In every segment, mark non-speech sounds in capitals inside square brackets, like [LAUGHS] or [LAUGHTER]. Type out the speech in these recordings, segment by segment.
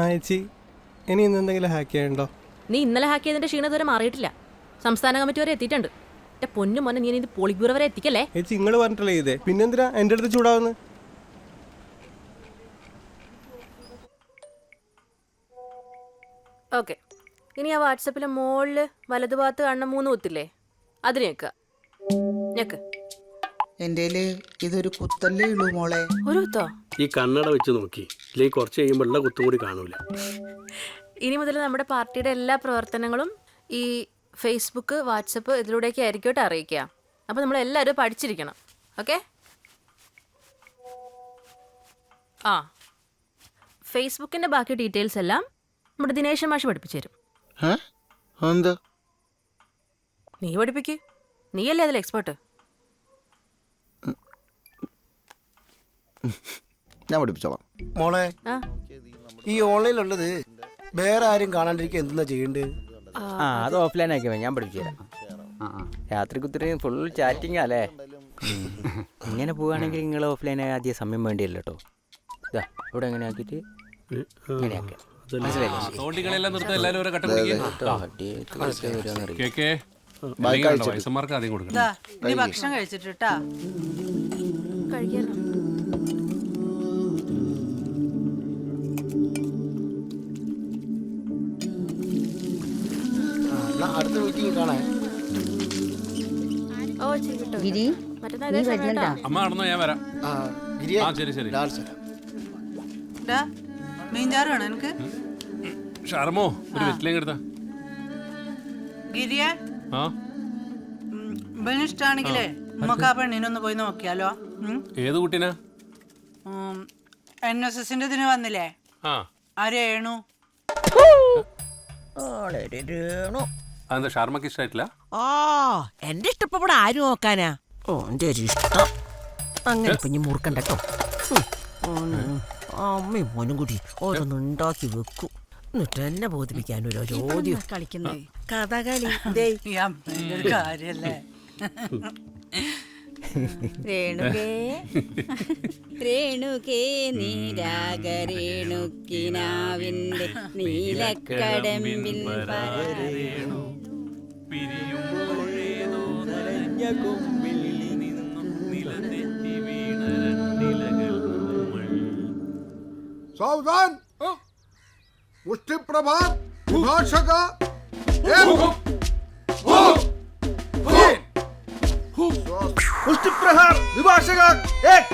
ആ ചേച്ചി ഇനി ഇന്ന് എന്തെങ്കിലും ഹാക്ക് ചെയ്യണ്ടോ നീ ഇന്നലെ ഹാക്ക് ചെയ്തതിന്റെ ക്ഷീണം ഇതുവരെ മാറിയിട്ടില്ല. സംസ്ഥാന കമ്മിറ്റി വരെ എത്തിയിട്ടുണ്ട്. എന്റെ പൊന്നു മോനെ നീ ഇത് പോളിറ്റ് വരെ എത്തിക്കല്ലേ? ഏച്ചി നിങ്ങൾ പറഞ്ഞിട്ടല്ലേ ഇതേ. പിന്നെന്തിനാ എന്റെ അടുത്ത് ചൂടാവുന്നത് ഓക്കെ. ഇനി ആ വാട്സപ്പിലെ മോളിൽ വലതുഭാഗത്ത് കാണുന്ന മൂന്ന് കുത്തില്ലേ? അതിന് ഞെക്കുക ഞെക്ക്. എന്റെ ഇതൊരു കുത്തല്ലേ ഉള്ളൂ മോളെ. ഒരു കുത്തോ? ഈ കണ്ണട വെച്ച് നോക്കി. ഇല്ലെങ്കിൽ കുറച്ച് കഴിയുമ്പോൾ ഉള്ള കുത്തും കൂടി കാണൂല. ഇനി മുതൽ നമ്മുടെ പാർട്ടിയുടെ എല്ലാ പ്രവർത്തനങ്ങളും ഈ ഫേസ്ബുക്ക് വാട്സപ്പ് ഇതിലൂടെയൊക്കെ ആയിരിക്കട്ടെ അറിയിക്കുക. അപ്പോൾ നമ്മൾ എല്ലാവരും പഠിച്ചിരിക്കണം. ഓക്കെ? ആ. ഫേസ്ബുക്കിന്റെ ബാക്കി ഡീറ്റെയിൽസ് എല്ലാം നമ്മുടെ ദിനേശൻ മാഷ് പഠിപ്പിച്ചു തരും. നീ പഠിപ്പിക്ക്. നീയല്ലേ അതിൽ എക്സ്പേർട്ട് ഞാൻ പഠിപ്പിച്ചോളാം. മോളെ ആ. ഈ ഓൺലൈനിലുള്ളത് വേറെ ആരും കാണാണ്ടിരിക്കുക എന്താ ചെയ്യേണ്ടത് ആ അത് ഓഫ്ലൈൻ ആക്കിയാ ഞാൻ പഠിപ്പിച്ചു തരാം. രാത്രി കുത്തിരി ഫുൾ ചാറ്റിംഗ് അല്ലേ? ഇങ്ങനെ പോവുകയാണെങ്കിൽ നിങ്ങൾ ഓഫ്ലൈൻ ആദ്യ സമയം വേണ്ടിയല്ലോ കേട്ടോ ഇതാ ഇവിടെ എങ്ങനെ ആക്കിയിട്ട്? ഇങ്ങനെ ആക്കാം. മനസ്സിലായില്ലേ? തോണ്ടികളെല്ലാം നിർത്താൻ എല്ലാവരും ഓരോ കട്ട. കേക്കേ വയസ്സന്മാർക്ക് ആദ്യം കൊടുക്കണം. നീ ഭക്ഷണം കഴിച്ചിട്ട് ട്ടാ. എന്നാ അടുത്ത മീറ്റിംഗ് കാണാൻ ഗിരി ഇതേ സമയം അമ്മ നടന്നോ ഞാൻ വരാം. ആ ഗിരിയെ ആ ശരി ശരി. ലാൽ സലാം മീൻചാറ് വേണോ എനിക്ക് ഷർമോ ഒരു വെറ്റിലേം എടുത്താ. ഗിരിയെ? ആ? ഇവന് ഇഷ്ടാണെങ്കിലേ നമുക്ക് ആ പെണ്ണിനൊന്ന് പോയി നോക്കിയാലോ. ഏത് കുട്ടീനാ? എൻ എസ് എസിന്റെ ഇതിന് വന്നില്ലേ? ആ. ആ രേണു. അതെന്താ ഷർമ്മക്ക് ഇഷ്ടമായിട്ടില്ല ആ എന്റെ ഇഷ്ടപ്പെടെ ആര് നോക്കാനാ? ഓ എന്റെ ഒരു ഇഷ്ടം. അങ്ങനെ പിന്നെ മുറുക്കണ്ട കേട്ടോ. അമ്മയും മോനും കൂടി ഓരോന്ന് ഉണ്ടാക്കി വെക്കൂ. എന്നിട്ട് എന്നെ ബോധിപ്പിക്കാൻ ഒരു ചോദ്യം. കളിക്കുന്നേ. കഥകളി. കാര്യല്ലേ? രേണുകേ. രേണുകേ നീരാഗരേണുക്കിനാവിന്റെ നീലക്കടമ്പിൽ പരരേണു सावधान मुष्टि प्रभात विभाषक മുഷ്ടി പ്രഹാർ വിഭാഷക ഏക്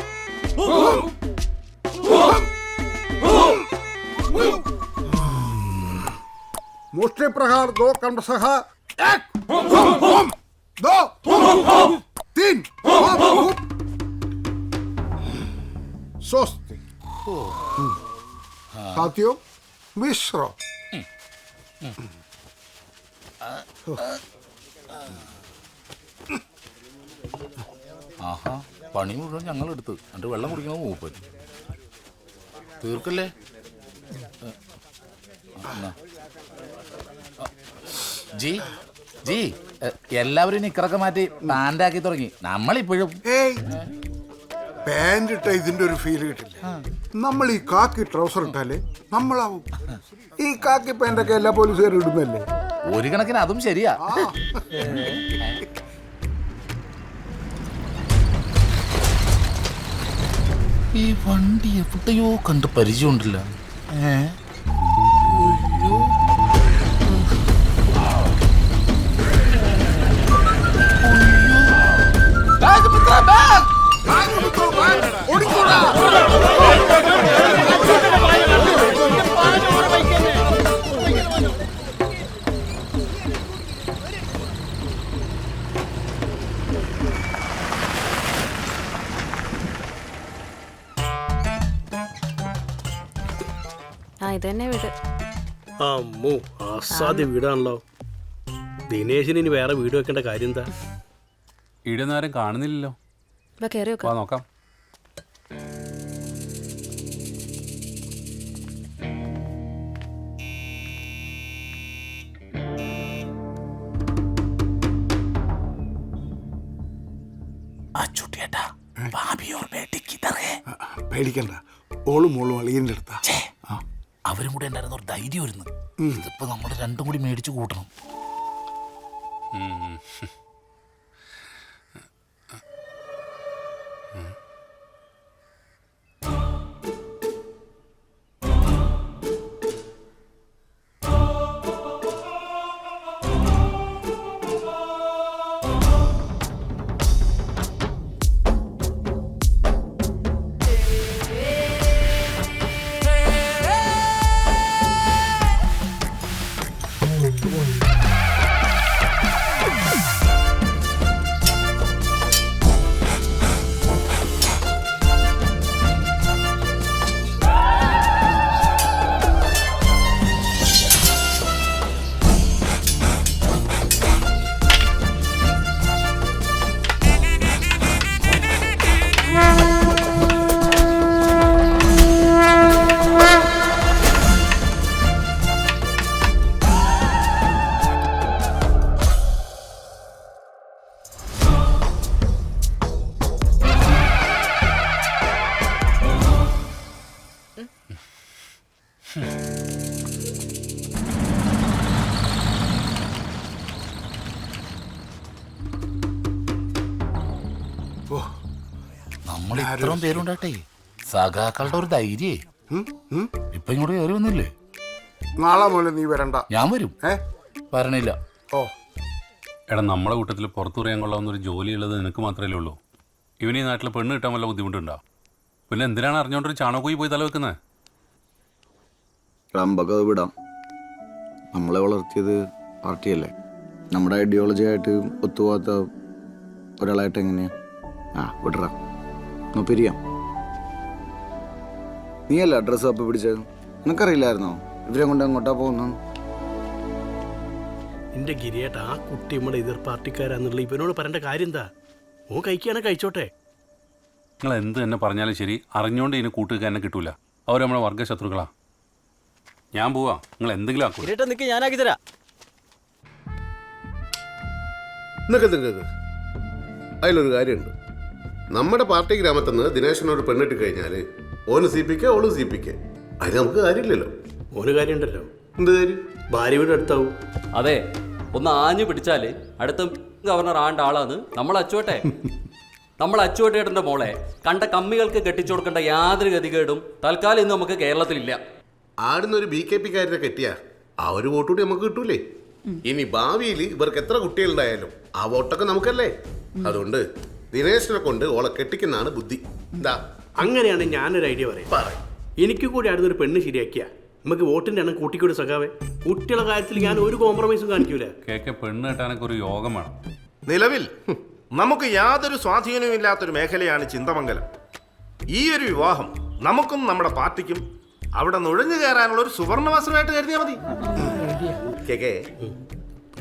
मुष्टि प्रहार दो क्रमशः एक दो तीन स्वस्ति साथियों मिश्र ആഹാ പണി മുഴുവൻ ഞങ്ങൾ എടുത്ത് എന്നിട്ട് വെള്ളം കുടിക്കണ മൂപ്പൻ തീർക്കല്ലേ ഏ, ആ, എന്നാ. ആ, ജി ജി എല്ലാവരും നിക്കറൊക്കെ മാറ്റി പാന്റാക്കി തുടങ്ങി. നമ്മളിപ്പോഴും ഏയ് ഇട്ട ഇതിന്റെ ഒരു ഫീൽ കിട്ടില്ല. നമ്മൾ ഈ കാക്കി ട്രൗസർ ഇട്ടാലേ നമ്മളാവും. ഈ കാക്കി പാന്റൊക്കെ എല്ലാ പോലീസുകാരും ഇടുന്നല്ലേ? ഒരു കണക്കിന് അതും ശരിയാ. ഈ വണ്ടി എവിടെയോ കണ്ട് പരിചയമുണ്ടല്ലോ. ഏ? രാജപുത്ര, ബാഗ്! ആ ഇത് തന്നെ വീട് അമ്മോ അസാധ്യ വീടാണല്ലോ ദിനേശിന് ഇനി വേറെ വീട് വെക്കേണ്ട കാര്യം എന്താ ഇവിടെ ആരും കാണുന്നില്ലല്ലോ. വാ നോക്കാം. പേടിക്കണ്ട. ഓളും മോളും അളിയന്റെ അടുത്താ. അവരും കൂടെ ഉണ്ടായിരുന്ന ഒരു ധൈര്യം വരുന്നു ഇതിപ്പോ നമ്മൾ രണ്ടും കൂടി മേടിച്ചു കൂട്ടണം. ഇത്രയും പേരുണ്ടാട്ടെ? സഖാക്കളുടെ ഒരു ധൈര്യേ. ഇപ്പൊ ഇങ്ങോട്ട് കയറി വന്നില്ലേ? നാളെ മുതൽ നീ വരണ്ട. ഞാൻ വരും. ഏ? വരണില്ല ഓ. എടാ നമ്മളെ കൂട്ടത്തിൽ പുറത്തു പറയാൻ കൊള്ളാവുന്ന ഒരു ജോലിയുള്ളത് നിനക്ക് മാത്രമേ ഉള്ളൂ. ഇവന് ഈ നാട്ടിൽ പെണ്ണ് കിട്ടാൻ വല്ല ബുദ്ധിമുട്ടുണ്ടോ? പിന്നെ എന്തിനാണ് അറിഞ്ഞോണ്ടൊരു ചാണകോയി പോയി തല വെക്കുന്നത് റമ്പൊക്കെ അത് വിടാം. നമ്മളെ വളർത്തിയത് പാർട്ടിയല്ലേ? നമ്മുടെ ഐഡിയോളജി ആയിട്ട് ഒത്തുപോകാത്ത ഒരാളായിട്ട് എങ്ങനെയാ? ആ വിടറ. പിരിയാം നീയല്ല അഡ്രസ്സ് അപ്പം പിടിച്ചത്? നിനക്കറിയില്ലായിരുന്നോ? ഇവരെ കൊണ്ട് അങ്ങോട്ടാ പോകുന്നു എന്റെ ഗിരിയേട്ട ആ കുട്ടി നമ്മുടെ എതിർ പാർട്ടിക്കാരാന്നുള്ള ഇവനോട് പറയേണ്ട കാര്യം എന്താ ഓ കഴിക്കുകയാണെ കഴിച്ചോട്ടെ. നിങ്ങൾ എന്ത് തന്നെ പറഞ്ഞാലും ശരി അറിഞ്ഞുകൊണ്ട് ഇതിന് കൂട്ടുക എന്നെ കിട്ടൂല. അവർ നമ്മുടെ വർഗശത്രുക്കളാ ഞാൻ പോവാ. നിങ്ങൾ എന്തെങ്കിലും ആക്കൂ. ഗിരിയേട്ട നിൽക്ക് ഞാനാക്കി തരാം. നിനക്ക് നിനക്ക് അതിലൊരു കാര്യമുണ്ട്. നമ്മുടെ പാർട്ടി ഗ്രാമത്തിൽ നിന്ന് ദിനേശനോട് പെണ്ണിട്ട് കഴിഞ്ഞാൽ ഓന് സി പിക്ക് ഓൾ സി പിക്ക് അതിന് നമുക്ക് കാര്യമില്ലല്ലോ. ഓന് കാര്യമുണ്ടല്ലോ. എന്ത് കാര്യം? ഭാര്യ വീട് അടുത്താവും. അതെ ഒന്ന് ആഞ്ഞു പിടിച്ചാൽ അടുത്ത ഗവർണർ ആണ്ട ആളാണ് നമ്മൾ അച്ചുവട്ടെ. നമ്മൾ അച്ചുവട്ടേട്ടന്റെ മോളെ കണ്ട കമ്മികൾക്ക് കെട്ടിച്ചു കൊടുക്കേണ്ട യാതൊരു ഗതികേടും തൽക്കാലം ഇന്ന് നമുക്ക് കേരളത്തിലില്ല. ആടുന്ന ഒരു ബി കെ പി കാരനെ കെട്ടിയാ ആ ഒരു വോട്ട് കൂടി നമുക്ക് കിട്ടൂലേ? ഇനി ഭാവിയിൽ ഇവർക്ക് എത്ര കുട്ടികളുണ്ടായാലും ആ വോട്ടൊക്കെ നമുക്കല്ലേ? അതുകൊണ്ട് ദിനേശനെ കൊണ്ട് ഓളെ കെട്ടിക്കുന്നതാണ് ബുദ്ധി. എന്താ അങ്ങനെയാണ് ഞാനൊരു ഐഡിയ പറയാം. എനിക്ക് കൂടി അടുത്തൊരു പെണ്ണ് ശരിയാക്കിയ. നമുക്ക് വോട്ടിന്റെ എണ്ണം കൂട്ടിക്കൂടി സഖാവേ? കുട്ടികളുടെ കാര്യത്തിൽ ഞാൻ ഒരു കോംപ്രമൈസും കാണിക്കൂല. കേക്ക് പെണ്ണ് കെട്ടാനൊക്കെ ഒരു യോഗം വേണം. നിലവിൽ നമുക്ക് യാതൊരു സ്വാധീനവും ഇല്ലാത്തൊരു മേഖലയാണ് ചിന്തമംഗലം. ഈ ഒരു വിവാഹം നമുക്കും നമ്മുടെ പാർട്ടിക്കും അവിടെ നുഴഞ്ഞു കയറാനുള്ള ഒരു സുവർണവസരമായിട്ട് കരുതിയാൽ മതി. കേക്കേ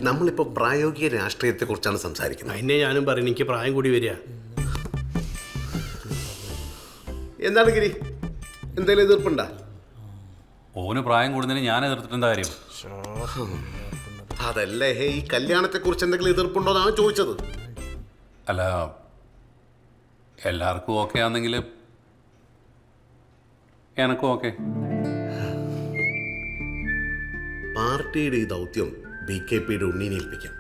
നമ്മളിപ്പോ പ്രായോഗിക രാഷ്ട്രീയത്തെ കുറിച്ചാണ് സംസാരിക്കുന്നത്. അതിനെ ഞാനും പറയുന്നത് എനിക്ക് പ്രായം കൂടി വരിക. എന്താണ് ഗിരി? എന്തെങ്കിലും എതിർപ്പുണ്ടാ? ഓന് പ്രായം കൂടുന്നതിന് ഞാൻ എതിർത്തിട്ടെന്താ കാര്യം? അതല്ലേ ഹേ ഈ കല്യാണത്തെ കുറിച്ച് എന്തെങ്കിലും എതിർപ്പുണ്ടോ എന്നാണ് ചോദിച്ചത്. അല്ല എല്ലാവർക്കും ഓക്കെ ആണെങ്കിൽ എനക്കും ഓക്കെ. പാർട്ടിയുടെ ഈ ദൗത്യം ബി കെ പിയുടെ ഉണ്ണീനെ ഏൽപ്പിക്കാം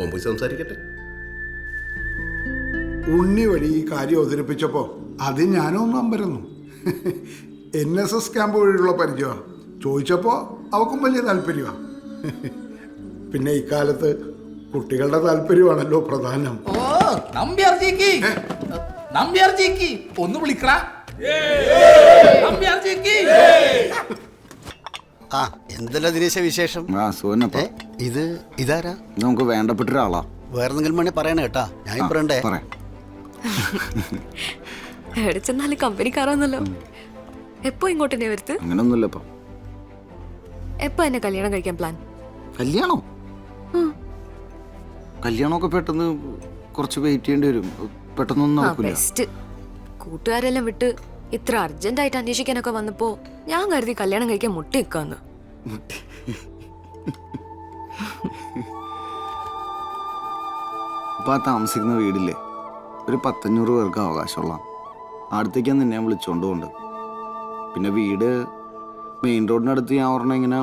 ഓൻ പോയി സംസാരിക്കട്ടെ. ഉണ്ണി വഴി ഈ കാര്യം അവതരിപ്പിച്ചപ്പോൾ അത് ഞാനൊന്നും അമ്പരന്നു. എൻ എസ് എസ് ക്യാമ്പ് വഴിയുള്ള പരിചയമാണ് ചോദിച്ചപ്പോൾ അവക്കും വലിയ താല്പര്യമാണ് പിന്നെ ഇക്കാലത്ത് കുട്ടികളുടെ താല്പര്യമാണല്ലോ പ്രധാനം. ഓ നമ്പ്യാർ ജിക്ക് നമ്പ്യാർ ജിക്ക് ഒന്ന് വിളിക്കടാ. നമ്പ്യാർ ജിക്ക് ആ എന്തല്ല ദിനേശ വിശേഷം? ആ സുവനപ്പ ഇത് ഇതാരാ? നമുക്ക് വേണ്ടപ്പെട്ട ഒരാളാ വേറെന്തെങ്കിലും വേണേ പറയണേ കേട്ടാ. ഞാൻ പറയണ്ടേ? പറയാം എവിടെ ചെന്നാലും കമ്പനിക്കാരാന്നല്ലോ എപ്പോ ഇങ്ങോട്ട് തന്നെ വരുത്ത്? അങ്ങനൊന്നുമില്ല ഇപ്പം. എപ്പോ എന്നെ കല്യാണം കഴിക്കാൻ പ്ലാൻ കല്യാണോ? കല്യാണമൊക്കെ പെട്ടെന്ന് കുറച്ച് വെയിറ്റ് ചെയ്യേണ്ടി വരും. പെട്ടെന്നൊന്നും നടക്കില്ല ബെസ്റ്റ് കൂട്ടുകാരെല്ലാം വിട്ട് ഇത്ര അർജന്റ് ആയിട്ട് അന്വേഷിക്കാനൊക്കെ വന്നപ്പോ ഞാൻ കരുതി കല്യാണം കഴിക്കാൻ മുട്ടി നിൽക്കാന്ന് [LAUGHS] ഇപ്പം ആ താമസിക്കുന്ന വീടില്ലേ? ഒരു പത്തഞ്ഞൂറ് പേർക്ക് അവകാശമുള്ള. അടുത്തേക്കാണ് നിന്നെ ഞാൻ വിളിച്ചോണ്ട് കൊണ്ട് പിന്നെ വീട് മെയിൻ റോഡിനടുത്ത് ഞാൻ പറഞ്ഞ ഇങ്ങനെ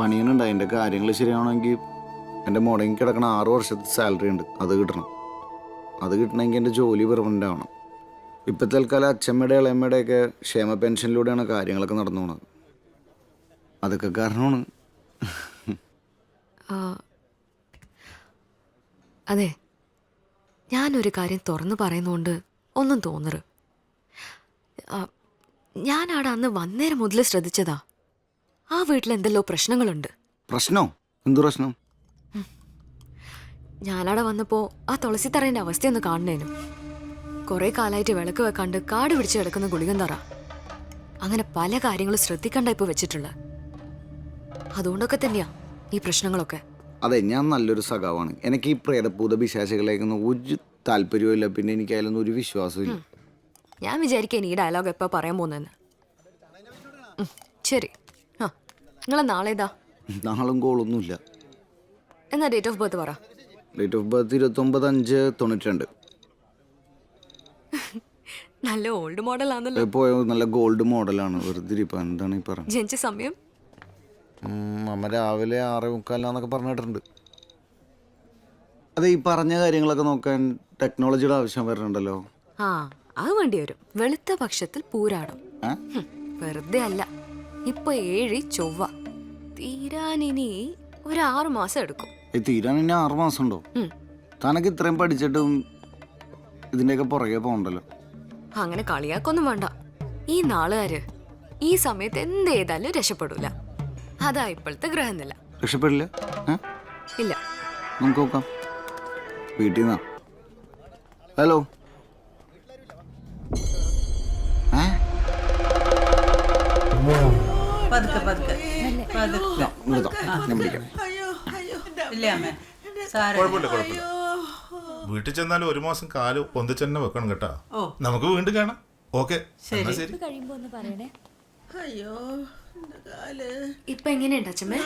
പണിയുന്നുണ്ട്. അതിന്റെ കാര്യങ്ങൾ ശരിയാവണമെങ്കിൽ എന്റെ മുടങ്ങി കിടക്കണ ആറ് വർഷത്തെ സാലറി ഉണ്ട്. അത് കിട്ടണം. അത് കിട്ടണമെങ്കിൽ എന്റെ ജോലി പെർമനന്റ് ആവണം. ഇപ്പം തൽക്കാലം അച്ഛമ്മയുടെ ഇളയമ്മയുടെയൊക്കെ ക്ഷേമ പെൻഷനിലൂടെയാണ് കാര്യങ്ങളൊക്കെ നടന്നു പോണത്. അതൊക്കെ കാരണമാണ്. അതെ ഞാനൊരു കാര്യം തുറന്നു പറയുന്നതുകൊണ്ട് ഒന്നും തോന്നരുത്. ആ, ഞാനവിടെ അന്ന് വന്നേരം മുതൽ ശ്രദ്ധിച്ചതാ. ആ വീട്ടിൽ എന്തെല്ലോ പ്രശ്നങ്ങളുണ്ട്. പ്രശ്നോ? എന്തു പ്രശ്നം? ഞാനവിടെ വന്നപ്പോൾ ആ തുളസി തറേന്റെ അവസ്ഥയൊന്ന് കാണണേനു കുറേ കാലമായിട്ട് വിളക്ക് വെക്കാണ്ട് കാട് പിടിച്ച് കിടക്കുന്ന ഗുളികൻ തറ അങ്ങനെ പല കാര്യങ്ങളും ശ്രദ്ധിക്കണ്ട ഇപ്പൊ വെച്ചിട്ടുള്ളത്. അതുകൊണ്ടൊക്കെ തന്നെയാ. ഈ പ്രശ്നങ്ങളൊക്കെ? അതെ ഞാൻ നല്ലൊരു സഖാവാണ്. എനിക്ക് ഈ പ്രേതഭൂത പിശാചികളേക്കൊന്നും ഒരു താല്പര്യവും ഇല്ല പിന്നെ എനിക്ക് അതിലൊന്നും ഒരു വിശ്വാസവും ഇല്ല ഞാൻ വിചാരിക്കാൻ ഈ ഡയലോഗ് എപ്പോൾ പറയാൻ പോകുന്നതെന്ന്. ഉം, ശരി. ആ നിങ്ങളെ നാളെ ഇതാ. നാളും കോളൊന്നുമില്ല. എന്നാ ഡേറ്റ് ഓഫ് ബർത്ത് പറ. ഡേറ്റ് ഓഫ് ബർത്ത് ഇരുപത്തൊമ്പത് അഞ്ച് തൊണ്ണൂറ്റി രണ്ട് [LAUGHS] നല്ല ഓൾഡ് മോഡൽ ആണല്ലോ. പോയ നല്ല ഗോൾഡ് മോഡലാണ് വെറുതെ ഇപ്പൊ എന്താണ് ഈ പറഞ്ഞത്? ജനിച്ച സമയം? അമ്മ രാവിലെ ആറ് മുക്കാലാന്നൊക്കെ പറഞ്ഞിട്ടുണ്ട്. അതെ ഈ പറഞ്ഞ കാര്യങ്ങളൊക്കെ നോക്കാൻ ടെക്നോളജിയുടെ ആവശ്യം വരുന്നുണ്ടല്ലോ. ആ അത് വേണ്ടി വരും. വെളുത്ത പക്ഷത്തിൽ പൂരാടും? ഹും, വെറുതെ അല്ല. ഇപ്പൊ ഏഴി ചൊവ്വ. തീരാനിനി ഒരു ആറു മാസം എടുക്കും. ഈ തീരാൻ ഇനി ആറ് മാസം ഉണ്ടോ? ഉം. തനക്ക് ഇത്രയും പഠിച്ചിട്ടും ഇതിന്റെയൊക്കെ പുറകെ പോകണ്ടല്ലോ. അങ്ങനെ കളിയാക്കൊന്നും വേണ്ട. ഈ നാളുകാര് ഈ സമയത്ത് എന്ത് ചെയ്താലും രക്ഷപ്പെടൂല. അതാ ഇപ്പോഴത്തെ ഗ്രഹനില. രക്ഷപ്പെടില്ല? ഇല്ല. നമുക്ക് നോക്കാം. വീട്ടിൽ നിന്നാ. ഹലോ. പതുക്കെ പതുക്കെ. വീട്ടിൽ ചെന്നാലും ഒരു മാസം കാൽ പൊന്തിച്ചെന്നെ വെക്കണം കേട്ടാ. നമുക്ക് വീണ്ടും കാണാം. ഓക്കെ ശരി. ശരി. കഴിയുമ്പോ ഒന്ന് പറയണേ. അയ്യോ. ഇപ്പൊ എങ്ങനെയുണ്ട് അച്ഛമ്മേ?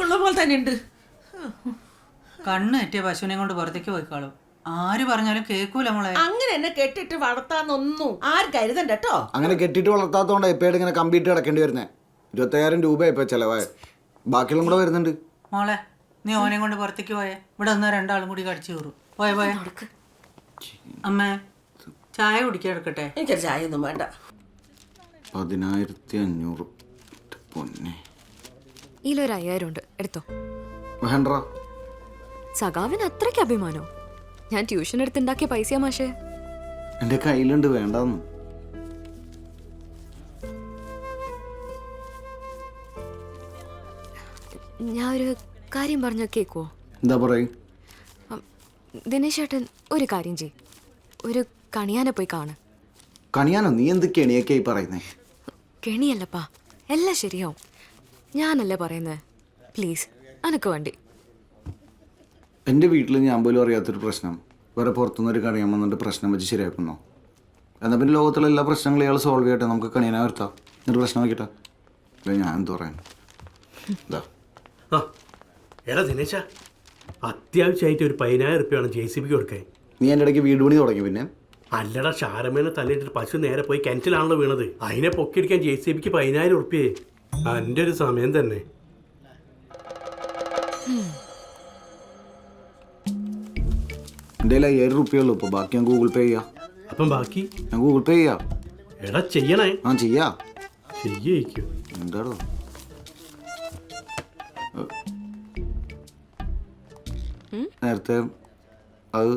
ഉള്ള പോലെ തന്നെ ഉണ്ട് കണ്ണ് എറ്റിയ പശുവിനെ കൊണ്ട് പുറത്തേക്ക് പോയിക്കാളും. ആര് പറഞ്ഞാലും കേൾക്കൂല മോളെ. അങ്ങനെ എന്നെ കെട്ടിട്ട് വളർത്താന്നൊന്നും ആര് കരുതണ്ട കേട്ടോ അങ്ങനെ കെട്ടിട്ട് വളർത്താത്തോണ്ട് എപ്പോഴും ഇങ്ങനെ കമ്പ്യൂട്ടർ കിടക്കേണ്ടി വരുന്നേ. ഇരുപത്തയ്യായിരം രൂപ ഇപ്പൊ ചെലവായ ബാക്കിയുള്ള കൂടെ വരുന്നുണ്ട്. മോളെ നീ ഓനെ കൊണ്ട് പുറത്തേക്ക് പോയേ. ഇവിടെ ഒന്നോ രണ്ടാളും കൂടി കടിച്ചു കയറും. പോയ പോയ. അമ്മേ ചായ കുടിക്കാൻ എടുക്കട്ടെ? എനിക്ക് ചായ ഒന്നും വേണ്ട. പതിനായിരത്തി അഞ്ഞൂറ്. പൊന്നെ. ഇതിലൊരു അയ്യായിരം ഉണ്ട് എടുത്തോ. വേണ്ട സഖാവിന് അത്രയ്ക്ക് അഭിമാനോ? ഞാൻ ട്യൂഷൻ എടുത്തുണ്ടാക്കിയ പൈസയാ മാഷേ. എന്റെ കയ്യിലുണ്ട് വേണ്ടെന്ന്. ഞാൻ ഒരു കാര്യം പറഞ്ഞ കേക്കുവോ? എന്താ പറയും? ദിനേശ് ഏട്ടൻ ഒരു കാര്യം ചെയ് ഒരു കണിയാനെ പോയി കാണ്. കണിയാനോ? നീ എന്ത് കെണിയൊക്കെയായി പറയുന്നേ? കെണിയല്ലപ്പാ. എല്ലാം ശരിയാവും. ഞാനല്ലേ പറയുന്നത് പ്ലീസ് അനക്ക് വേണ്ടി. എന്റെ വീട്ടിൽ ഞാൻ പോലും അറിയാത്തൊരു പ്രശ്നം. വേറെ പുറത്തുനിന്ന് ഒരു കണിയാൻ വന്നിട്ട് പ്രശ്നം വെച്ച് ശരിയാക്കുന്നോ. എന്നാൽ പിന്നെ ലോകത്തുള്ള എല്ലാ പ്രശ്നങ്ങളും ഇയാൾ സോൾവ് ചെയ്യട്ടെ. നമുക്ക് കണിയനെ വരുത്താം. എന്നിട്ട് പ്രശ്നം വയ്ക്കട്ടെ ഇല്ല ഞാൻ എന്ത് പറയാൻ? ഇതാ എടാ ദിനേശ. അത്യാവശ്യമായിട്ട് ഒരു പതിനായിരം റുപ്യാണ് ജെ സി ബിക്ക് കൊടുക്കാൻ. നീ എന്റെ ഇടയ്ക്ക് വീട് പണി തുടങ്ങി പിന്നെ. അല്ലടാ ഷാരമേനെ തല്ലിട്ട് പശു നേരെ പോയി കിണറ്റിലാണല്ലോ വീണത്. അതിനെ പൊക്കിയെടുക്കാൻ ജെ സി ബിക്ക് പതിനായിരം ഉറുപ്പിയെ. എന്റെ ഒരു സമയം തന്നെ. എന്റെ കയ്യിൽ അയ്യായിരം റുപ്യ ഉള്ളൂ. ഇപ്പോൾ ബാക്കി ഞാൻ ഗൂഗിൾ പേ ചെയ്യാം. അപ്പം ബാക്കി? ഞാൻ ഗൂഗിൾ പേ ചെയ്യാം. എടാ ചെയ്യണേ. ആ ചെയ്യാ. ചെയ്യിക്കും എന്താടോ? നേരത്തെ അത്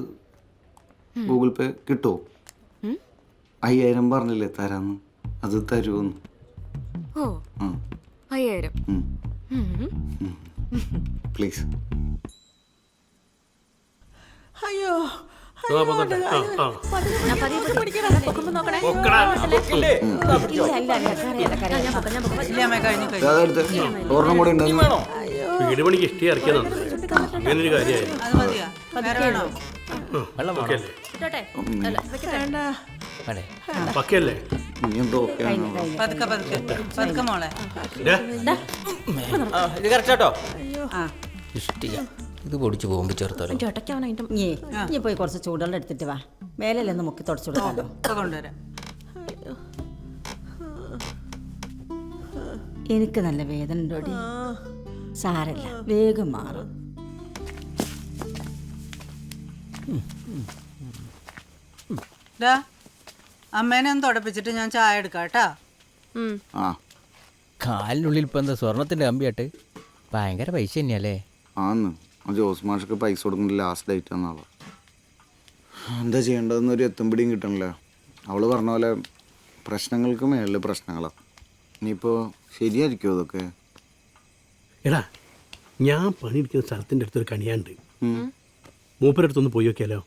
ഗൂഗിൾ പേ കിട്ടുമോ? അയ്യായിരം പറഞ്ഞില്ലേ തരാന്ന് അത് തരുമെന്ന് ഓ. അയ്യായിരം. പ്ലീസ് അയ്യോ ഒരെണ്ണം കൂടെ ഉണ്ടെന്ന് വീട് പണിക്ക് ഇഷ്ടി ഇറക്കിയതാണ് അങ്ങനെ ഒരു വേറെ വേണോ? ഇട്ടോട്ടെ? അല്ല, വെക്കട്ടെ? വേണ്ടേ. പക്കയല്ലേ? നീ എന്തോ ഓക്കെ ആണോ. പതുക്കെ പതുക്കെ പതുക്കെ മോളെ. ദേ, ആ ഇത് കറക്റ്റ് കേട്ടോ ആ. ഇത് പൊടിച്ച് പോകുമ്പോ ചേർത്താലോ അതിന്റെ നീ നീ പോയി കുറച്ച് ചൂടുവെള്ളം എടുത്തിട്ട് വാ. മേലല്ലേ മുക്കി തുടച്ചു കൊടുക്കാലോ ഇപ്പൊ കൊണ്ടുവരാം. എനിക്ക് നല്ല വേദന ഉണ്ടോടി? സാരല്ല വേഗം മാറും. ഡാ അമ്മേനെ ഒന്ന് തുടപ്പിച്ചിട്ട് ഞാൻ ചായ എടുക്കാട്ടാ കേട്ടാ. ആ. കാലിനുള്ളിൽ ഇപ്പം എന്താ സ്വർണത്തിന്റെ കമ്പിയാട്ട് ഭയങ്കര പൈസ തന്നെയല്ലേ? ആന്ന്. ആ ജോസ് മാഷൊക്കെ പൈസ കൊടുക്കുന്ന ലാസ്റ്റ് ഡേറ്റ് എന്നാളെ എന്താ ചെയ്യേണ്ടതെന്ന് ഒരു എത്തും പിടിയും കിട്ടണില്ല. അവൾ പറഞ്ഞ പോലെ പ്രശ്നങ്ങൾക്ക് മേളിൽ പ്രശ്നങ്ങളാണ് ഇനിയിപ്പോൾ ശരിയായിരിക്കുമോ അതൊക്കെ? എടാ ഞാൻ പണിയെടുക്കുന്ന സ്ഥലത്തിന്റെ അടുത്തൊരു കണിയാണ്ട് അടുത്തൊന്ന് പോയി നോക്കിയാലോ?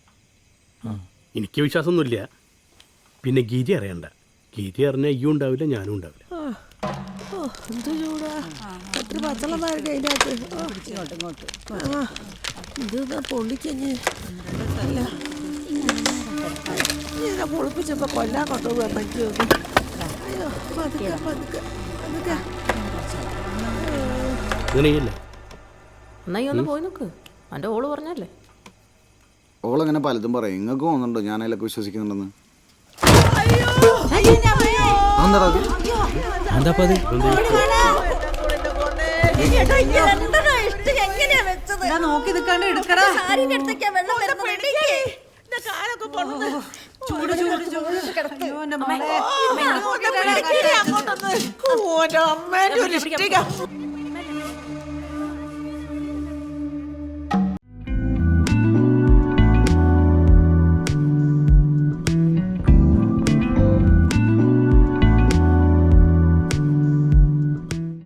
എനിക്ക് വിശ്വാസമൊന്നുമില്ല. പിന്നെ ഗീതി അറിയണ്ട. ഗീതി അറിഞ്ഞാൽ ഈ ഉണ്ടാവില്ല ഞാനും ഉണ്ടാവില്ല. എന്ത് ചൂടാ. എത്ര പച്ചളം താഴെ അതിനകത്ത്? ഇത് പൊള്ളിക്കഞ്ഞ് അല്ല. ഇങ്ങനെ പൊളിപ്പിച്ചപ്പോൾ കൊല്ലാൻ കൊണ്ടുപോകാൻ പറ്റുമോ അയ്യോ പതുക്കെ പതുക്കെ പതുക്കെ. അങ്ങനെയല്ലേ എന്നാ ഈ ഒന്ന് പോയി നോക്ക്. എന്റെ ഓൾ പറഞ്ഞല്ലേ ഓളങ്ങനെ പലതും പറയും. നിങ്ങൾക്ക് തോന്നുന്നുണ്ടോ ഞാൻ അതിലൊക്കെ വിശ്വസിക്കുന്നുണ്ടെന്ന്? എന്താടാ അത്? എന്താ അത്? നോക്കി നിൽക്കാണ്ട് എടുക്കടാ? ചൂട് ചൂട് ചൂട്. അയ്യോ, എന്റെ മോളെ. ഓന്റെ അമ്മേന്റെ ഒരു ഇഷ്ടിക